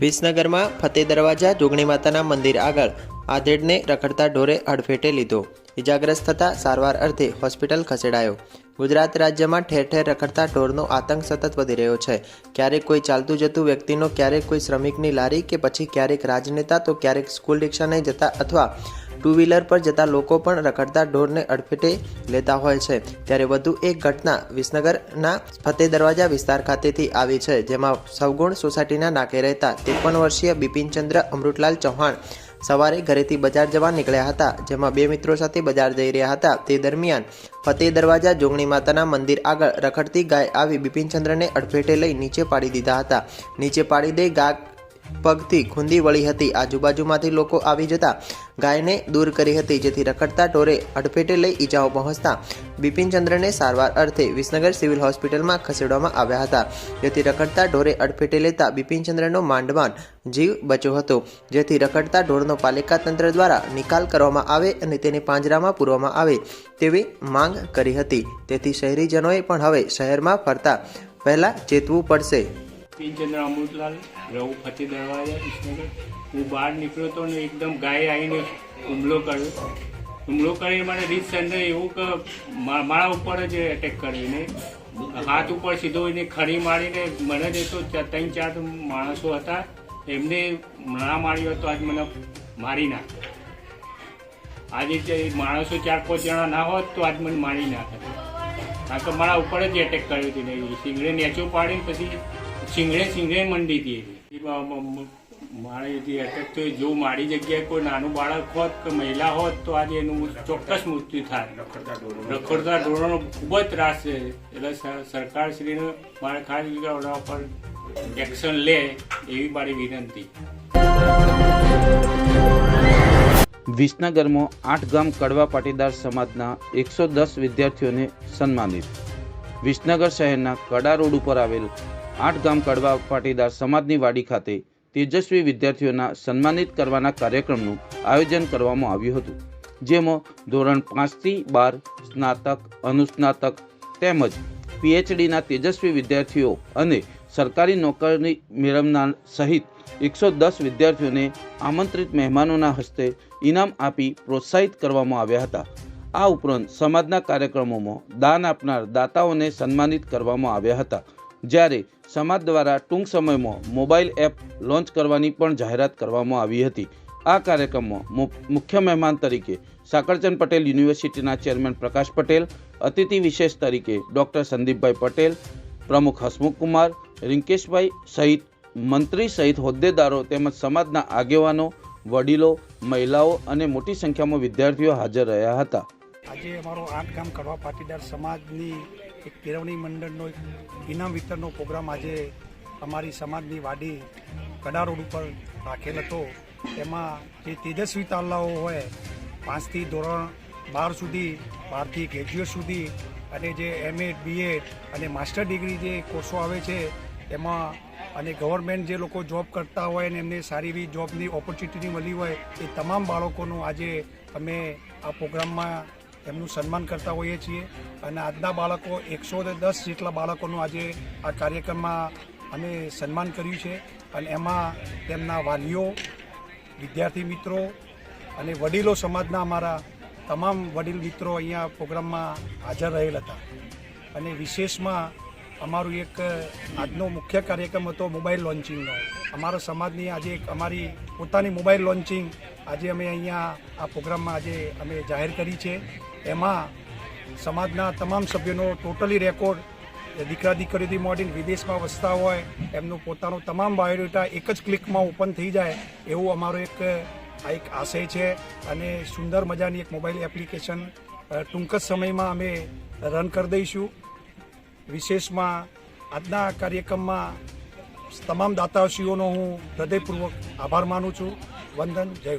વિસનગરમાં ફતેહ દરવાજા, જોગણી માતાના મંદિર આગળ. આધેડને રખડતા ઢોરે હડફેટે લીધો. ઇજાગ્રસ્ત થતા સારવાર અર્થે હોસ્પિટલ ખસેડાયો. ગુજરાત રાજ્યમાં ઠેર ઠેર રખડતા ઢોરનો આતંક સતત વધી રહ્યો છે. ક્યારેક કોઈ ચાલતું જતું વ્યક્તિનો, ક્યારેક કોઈ શ્રમિકની લારી કે પછી ક્યારેક રાજનેતા તો ક્યારેક સ્કૂલ રિક્ષાને જતા અથવા ટુ વ્હીલર પર જતા લોકો પણ રખડતા ઢોરને અડફેટે લેતા હોય છે. ત્યારે વધુ એક ઘટના વિસનગરના ફતેહ દરવાજા વિસ્તાર ખાતેથી આવી છે, જેમાં સવગુણ સોસાયટીના નાકે રહેતા ત્રેપન વર્ષીય બિપિનચંદ્ર અમૃતલાલ ચૌહાણ સવારે ઘરેથી બજાર જવા નીકળ્યા હતા, જેમાં બે મિત્રો સાથે બજાર જઈ રહ્યા હતા. તે દરમિયાન ફતેહ દરવાજા જોગણી માતાના મંદિર આગળ રખડતી ગાય આવી બિપિનચંદ્રને અડફેટે લઈ નીચે પાડી દીધા હતા. નીચે પાડી દઈ ગા પગથી ખૂંદી વળી હતી. આજુબાજુમાંથી લોકો આવી જતા ગાયને દૂર કરી હતી, જેથી રખડતા ઢોરે અડફેટે લઈ ઈજાઓ પહોંચતા બિપિનચંદ્રને સારવાર અર્થે વિસનગર સિવિલ હોસ્પિટલમાં ખસેડવામાં આવ્યા હતા. જેથી રખડતા ઢોરે અડફેટે લેતા બિપિનચંદ્રનો માંડવાન જીવ બચ્યો હતો. જેથી રખડતા ઢોરનો પાલિકા તંત્ર દ્વારા નિકાલ કરવામાં આવે અને તેને પાંજરામાં પૂરવામાં આવે તેવી માંગ કરી હતી. તેથી શહેરીજનોએ પણ હવે શહેરમાં ફરતા પહેલાં ચેતવું પડશે. પિનચંદ્ર અમૃતલાલ રહું ફતેહ દરવાજા વિસનગર હું બહાર નીકળ્યો તો ને એકદમ ગાય આવીને હુમલો કર્યો. હુમલો કરીને મને રીત સંદર એવું કે મારા ઉપર જ એટેક કરીને હાથ ઉપર સીધો એને ખરી મારીને મને જ તો ત્રણ ચાર માણસો હતા, એમને ના માર્યો હતો આજ મને મારી નાખ્યો આજે માણસો ચાર પાંચ જણા ના હોત તો આજ મને મારી નાખે. કારણ કે મારા ઉપર જ એટેક કર્યો હતી ને સિંગડે નેચો પાડીને પછી સિંગડે સિંગડે મંડી હતી એની. એ મ- મ- મ- મારે જે એટેક તો જો મારી જગ્યાએ કોઈ નાનું બાળક હોત કે મહિલા હોત તો આજે એનું ચોક્કસ મૃત્યુ થાય. રખડતા ઢોરોનો ખૂબ જ ત્રાસ છે. એટલે સર- સરકારશ્રીને મારે ખાસ ઓના ઉપર એક્શન લે એવી મારી વિનંતી. વિસનગરમાં આઠ ગામ કડવા પાટીદાર સમાજના એકસો દસ વિદ્યાર્થીઓને સન્માનિત. વિસનગર શહેરના કડા રોડ ઉપર આવેલ આઠ ગામ કડવા પાટીદાર સમાજની વાડી ખાતે તેજસ્વી વિદ્યાર્થીઓના સન્માનિત કરવાના કાર્યક્રમનું આયોજન કરવામાં આવ્યું હતું, જેમાં ધોરણ પાંચથી બાર સ્નાતક, અનુસ્નાતક તેમજ પીએચડીના તેજસ્વી વિદ્યાર્થીઓ અને સરકારી નોકરી મેળવનાર સહિત એકસો દસ વિદ્યાર્થીઓને આમંત્રિત મહેમાનોના હસ્તે ઇનામ આપી પ્રોત્સાહિત કરવામાં આવ્યા હતા. આ ઉપરાંત સમાજના કાર્યક્રમોમાં દાન આપનાર દાતાઓને સન્માનિત કરવામાં આવ્યા હતા. જ્યારે સમાજ દ્વારા ટૂંક સમયમાં મોબાઈલ એપ લોન્ચ કરવાની પણ જાહેરાત કરવામાં આવી હતી. આ કાર્યક્રમમાં મુખ્ય મહેમાન તરીકે સાકરચંદ પટેલ યુનિવર્સિટીના ચેરમેન પ્રકાશ પટેલ, અતિથિ વિશેષ તરીકે ડૉક્ટર સંદીપભાઈ પટેલ, પ્રમુખ હસમુખ કુમાર, રિંકેશભાઈ સહિત મંત્રી સહિત હોદ્દેદારો તેમજ સમાજના આગેવાનો, વડીલો, મહિલાઓ અને મોટી સંખ્યામાં વિદ્યાર્થીઓ હાજર રહ્યા હતા. આજે અમારો આઠ કામ કરવા પાટીદાર સમાજની એક કેળવણી મંડળનો, એક ઇનામ વિતરણનો પ્રોગ્રામ આજે અમારી સમાજની વાડી કડા રોડ ઉપર રાખેલ હતો. એમાં જે તેજસ્વી તાલાઓ હોય, પાંચથી ધોરણ બાર સુધી, બારથી ગ્રેજ્યુએટ સુધી, અને જે એમએડ બીએડ અને માસ્ટર ડિગ્રી જે કોર્સો આવે છે, એમાં અને ગવર્મેન્ટ જે લોકો જોબ કરતા હોય અને એમને સારી એવી જોબની ઓપોર્ચ્યુનિટી મળી હોય, એ તમામ બાળકોનું આજે અમે આ પ્રોગ્રામમાં એમનું સન્માન કરતા હોઈએ છીએ. અને આજના બાળકો એકસો દસ જેટલા બાળકોનું આજે આ કાર્યક્રમમાં અમે સન્માન કર્યું છે. અને એમાં તેમના વાલીઓ, વિદ્યાર્થી મિત્રો અને વડીલો સમાજના અમારા તમામ વડીલ મિત્રો અહીંયા પ્રોગ્રામમાં હાજર રહેલ હતા. અને વિશેષમાં અમારું એક આજનો મુખ્ય કાર્યક્રમ હતો મોબાઈલ લોન્ચિંગનો. અમારા સમાજની આજે એક અમારી પોતાની મોબાઈલ લોન્ચિંગ આજે અમે અહીંયા આ પ્રોગ્રામમાં આજે અમે જાહેર કરી છે. એમાં સમાજના તમામ સભ્યોનો ટોટલી રેકોર્ડ દીકરા દીકરીઓથી મોડીને વિદેશમાં વસતા હોય, એમનું પોતાનું તમામ બાયોડેટા એક જ ક્લિકમાં ઓપન થઈ જાય, એવું અમારો એક, આ એક આશય છે. અને સુંદર મજાની એક મોબાઈલ એપ્લિકેશન ટૂંક જ સમયમાં અમે રન કરી દઈશું. વિશેષમાં આજના કાર્યક્રમમાં તમામ દાતાશ્રીઓનો હું હૃદયપૂર્વક આભાર માનું છું. વંદન જય